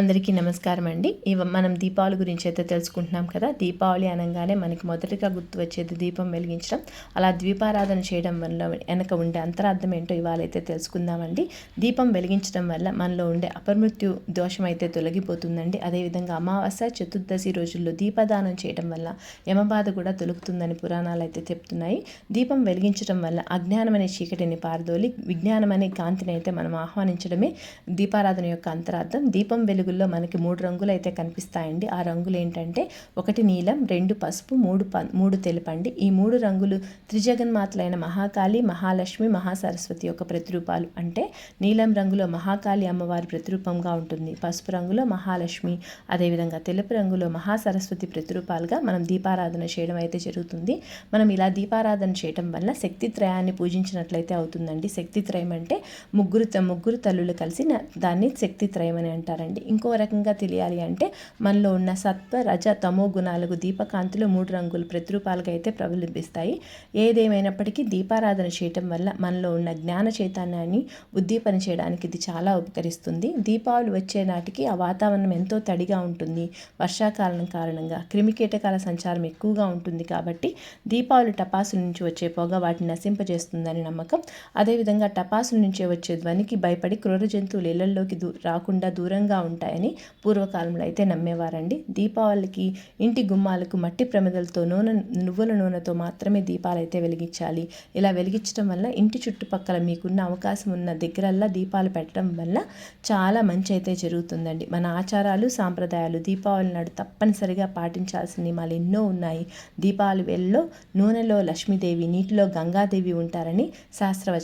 అందరికీ నమస్కారం అండి. ఇవ మనం దీపావళి గురించి అయితే తెలుసుకుంటున్నాం కదా. దీపావళి అనగానే మనకి మొదటిగా గుర్తు వచ్చేది దీపం వెలిగించడం. అలా ద్వీపారాధన చేయడం వల్ల వెనక ఉండే అంతరార్థం ఏంటో ఇవాళైతే తెలుసుకుందామండి దీపం వెలిగించడం వల్ల మనలో ఉండే అపమృత్యు దోషం అయితే తొలగిపోతుందండి. అదేవిధంగా అమావాస్య చతుర్దశి రోజుల్లో దీపదానం చేయడం వల్ల యమబాధ కూడా తొలుగుతుందని పురాణాలు అయితే చెప్తున్నాయి. దీపం వెలిగించడం వల్ల అజ్ఞానం అనే చీకటిని పారదోలి విజ్ఞానం అనే కాంతిని అయితే మనం ఆహ్వానించడమే దీపారాధన యొక్క అంతరార్థం. దీపం వెలుగు వెలుగుల్లో మనకి మూడు రంగులు అయితే కనిపిస్తాయండి. ఆ రంగులు ఏంటంటే ఒకటి నీలం రెండు పసుపు మూడు ప మూడు తెలుపండి. ఈ మూడు రంగులు త్రిజగన్మాతలైన మహాకాళి మహాలక్ష్మి మహాసరస్వతి యొక్క ప్రతిరూపాలు. అంటే నీలం రంగులో మహాకాళి అమ్మవారి ప్రతిరూపంగా ఉంటుంది. పసుపు రంగులో మహాలక్ష్మి అదేవిధంగా తెలుపు రంగులో మహాసరస్వతి ప్రతిరూపాలుగా మనం దీపారాధన చేయడం అయితే జరుగుతుంది. మనం ఇలా దీపారాధన చేయడం వల్ల శక్తి త్రయాన్ని పూజించినట్లయితే అవుతుందండి. శక్తి త్రయం అంటే ముగ్గురు ముగ్గురు తల్లులు కలిసి దాన్ని శక్తి త్రయం అని అంటారండి. ఇంకో రకంగా తెలియాలి అంటే మనలో ఉన్న సత్వ రజ తమో గుణాలకు దీపకాంతులు మూడు రంగులు ప్రతిరూపాలుగా అయితే ప్రబలిపిస్తాయి. ఏదేమైనప్పటికీ దీపారాధన చేయటం వల్ల మనలో ఉన్న జ్ఞాన చైతన్యాన్ని ఉద్దీపన చేయడానికి ఇది చాలా ఉపకరిస్తుంది. దీపావళి వచ్చే నాటికి ఆ వాతావరణం ఎంతో తడిగా ఉంటుంది. వర్షాకాలం కారణంగా క్రిమికీటకాల సంచారం ఎక్కువగా ఉంటుంది కాబట్టి దీపావళి టపాసుల నుంచి వచ్చే పొగ వాటిని నశింపజేస్తుందని నమ్మకం. అదేవిధంగా టపాసుల నుంచి వచ్చే ధ్వనికి భయపడి క్రూర జంతువులు ఇళ్ళలోకి దూ రాకుండా దూరంగా ఉంటాయని పూర్వకాలంలో అయితే నమ్మేవారండి. దీపావళికి ఇంటి గుమ్మాలకు మట్టి ప్రమిదలతో నూనె నువ్వుల నూనెతో మాత్రమే దీపాలు అయితే వెలిగించాలి. ఇలా వెలిగించడం వల్ల ఇంటి చుట్టుపక్కల మీకున్న అవకాశం ఉన్న దగ్గరల్లా దీపాలు పెట్టడం వల్ల చాలా మంచి అయితే జరుగుతుందండి. మన ఆచారాలు సాంప్రదాయాలు దీపావళి నాడు తప్పనిసరిగా పాటించాల్సిన నియమాలు ఎన్నో ఉన్నాయి. దీపావళి వేళలో నూనెలో లక్ష్మీదేవి నీటిలో గంగాదేవి ఉంటారని శాస్త్రవచనం